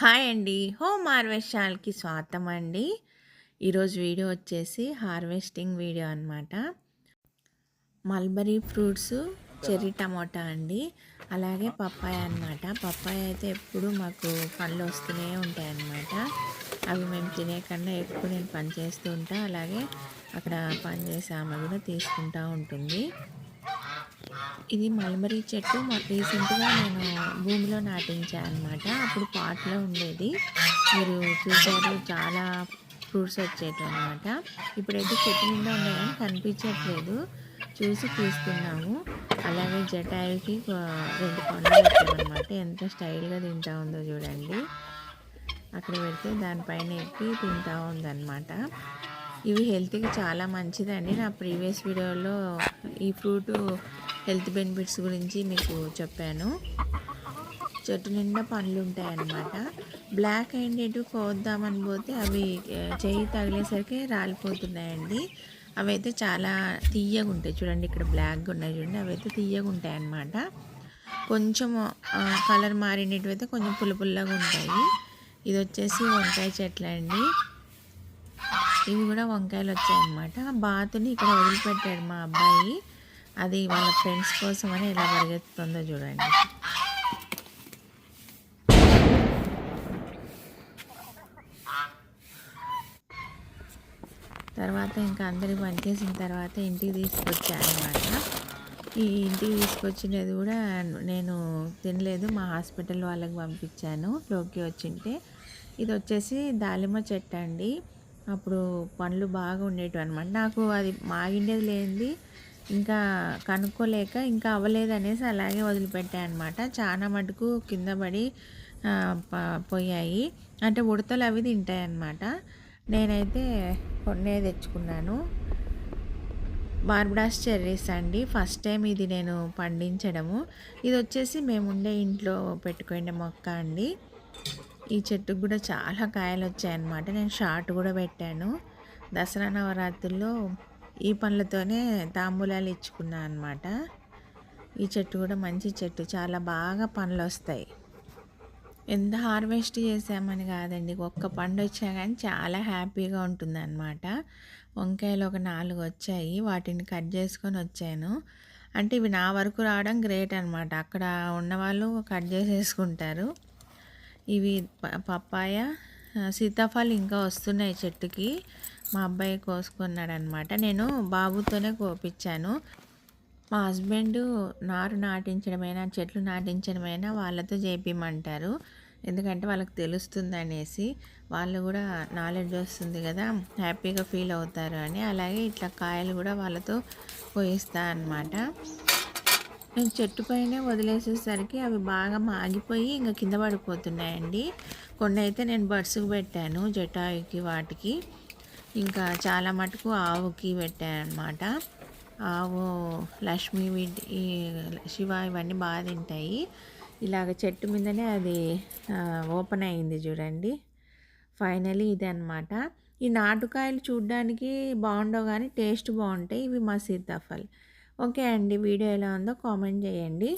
Hi అండి. Home హార్వెస్టాల్కి స్వాగతం అండి. ఈరోజు వీడియో వచ్చేసి హార్వెస్టింగ్ వీడియో అనమాట మల్బరీ ఫ్రూట్స్ చెర్రీ టమోటా అండి. అలాగే పప్పాయ అనమాట పప్పాయ అయితే ఎప్పుడు మాకు పళ్ళు వస్తూనే ఉంటాయి అన్నమాట. అవి మేము తినే ఎప్పుడు నేను పని చేస్తూ ఉంటా. అలాగే అక్కడ పని చేసే ఆమె కూడా తీసుకుంటూ ఉంటుంది. ఇది మల్బరీ చెట్టు. రీసెంట్గా నేను భూమిలో నాటించాను అనమాట అప్పుడు పాట్లో ఉండేది. మీరు చూసారు చాలా ఫ్రూట్స్ వచ్చేటి అనమాట ఇప్పుడైతే చెట్టు నిండా ఉన్నాయి కనిపించట్లేదు. చూసి తీసుకున్నాము. అలాగే జటాయికి రెండు పండ్లు పెట్టామన్నమాట ఎంత స్టైల్గా తింటా ఉందో చూడండి. అక్కడ పెడితే దానిపైన ఎక్కి తింటా ఉందన్నమాట. ఇవి హెల్త్కి చాలా మంచిదండి. నా ప్రీవియస్ వీడియోలో ఈ ఫ్రూట్ హెల్త్ బెనిఫిట్స్ గురించి మీకు చెప్పాను. చెట్టు నిండా పండ్లు ఉంటాయన్నమాట. బ్లాక్ అయ్యేటివి కోద్దామని పోతే అవి చేయి తగిలేసరికి రాలిపోతున్నాయండి. అవి అయితే చాలా తీయగా ఉంటాయి. చూడండి ఇక్కడ బ్లాక్గా ఉన్నాయి చూడండి. అవి అయితే తీయగా ఉంటాయి అన్నమాట కొంచెం కలర్ మారినట్టు అయితే కొంచెం పుల్ల ఉంటాయి. ఇది వచ్చేసి వంకాయ చెట్లు అండి. ఇవి కూడా వంకాయలు వచ్చాయన్నమాట. బాతుని ఇక్కడ వదిలిపెట్టాడు మా అబ్బాయి. అది వాళ్ళ ఫ్రెండ్స్ కోసం అని ఎలా పరిగెత్తుందో చూడండి. తర్వాత ఇంకా అందరికి పనిచేసిన తర్వాత ఇంటికి తీసుకొచ్చాను అనమాట ఈ ఇంటికి తీసుకొచ్చినది కూడా నేను తినలేదు మా హాస్పిటల్ వాళ్ళకి పంపించాను లోకి వచ్చింటే. ఇది వచ్చేసి దాలిమ చెట్టు అండి. అప్పుడు పండ్లు బాగా ఉండేటివి అనమాట నాకు అది మాగిండేది లేనిది ఇంకా కనుక్కోలేక ఇంకా అవ్వలేదనేసి అలాగే వదిలిపెట్టాయి అనమాట చాలా మటుకు కింద పడి పోయాయి. అంటే ఉడతలు అవి తింటాయి అన్నమాట. నేనైతే కొన్నే తెచ్చుకున్నాను. బార్బడాస్ చెర్రీస్ అండి. ఫస్ట్ టైం ఇది నేను పండించడము. ఇది వచ్చేసి మేము ఉండే ఇంట్లో పెట్టుకునే మొక్క అండి. ఈ చెట్టుకు కూడా చాలా కాయలు వచ్చాయన్నమాట నేను షార్ట్ కూడా పెట్టాను. దసరా నవరాత్రుల్లో ఈ పండ్లతోనే తాంబూలాలు ఇచ్చుకున్నాను అనమాట ఈ చెట్టు కూడా మంచి చెట్టు. చాలా బాగా పండ్లు వస్తాయి ఎంత హార్వెస్ట్ చేసామని కాదండి. ఒక్క పండు వచ్చా కానీ చాలా హ్యాపీగా ఉంటుంది అనమాట వంకాయలు ఒక నాలుగు వచ్చాయి. వాటిని కట్ చేసుకొని వచ్చాను. అంటే ఇవి నా వరకు రావడం గ్రేట్ అనమాట అక్కడ ఉన్నవాళ్ళు కట్ చేసేసుకుంటారు. ఇవి పప్పాయ సీతాఫలం ఇంకా వస్తున్నాయి చెట్టుకి. మా అబ్బాయి కోసుకున్నాడు అనమాట నేను బాబుతోనే కోపించాను మా హస్బెండ్ నారు నాటించడమైనా చెట్లు నాటించడమైనా వాళ్ళతో చేపిమంటారు. ఎందుకంటే వాళ్ళకి తెలుస్తుంది అనేసి వాళ్ళు కూడా నాలెడ్జ్ వస్తుంది కదా హ్యాపీగా ఫీల్ అవుతారు అని. అలాగే ఇట్లా కాయలు కూడా వాళ్ళతో పోయిస్తా అనమాట నేను చెట్టు పైనే వదిలేసేసరికి అవి బాగా మాగిపోయి ఇంకా కింద పడిపోతున్నాయండి. కొన్ని అయితే నేను బడ్స్కి పెట్టాను జటాయికి వాటికి. ఇంకా చాలా మటుకు ఆవుకి పెట్టాను అనమాట ఆవు లక్ష్మి ఈ శివ ఇవన్నీ బాగా తింటాయి. ఇలాగ చెట్టు మీదనే అది ఓపెన్ అయింది చూడండి. ఫైనలీ ఇదే అనమాట ఈ నాటుకాయలు చూడ్డానికి బాగుండవు కానీ టేస్ట్ బాగుంటాయి. ఇవి మా సీతాఫల్ ఓకే అండి వీడియో ఎలా ఉందో కామెంట్ చేయండి.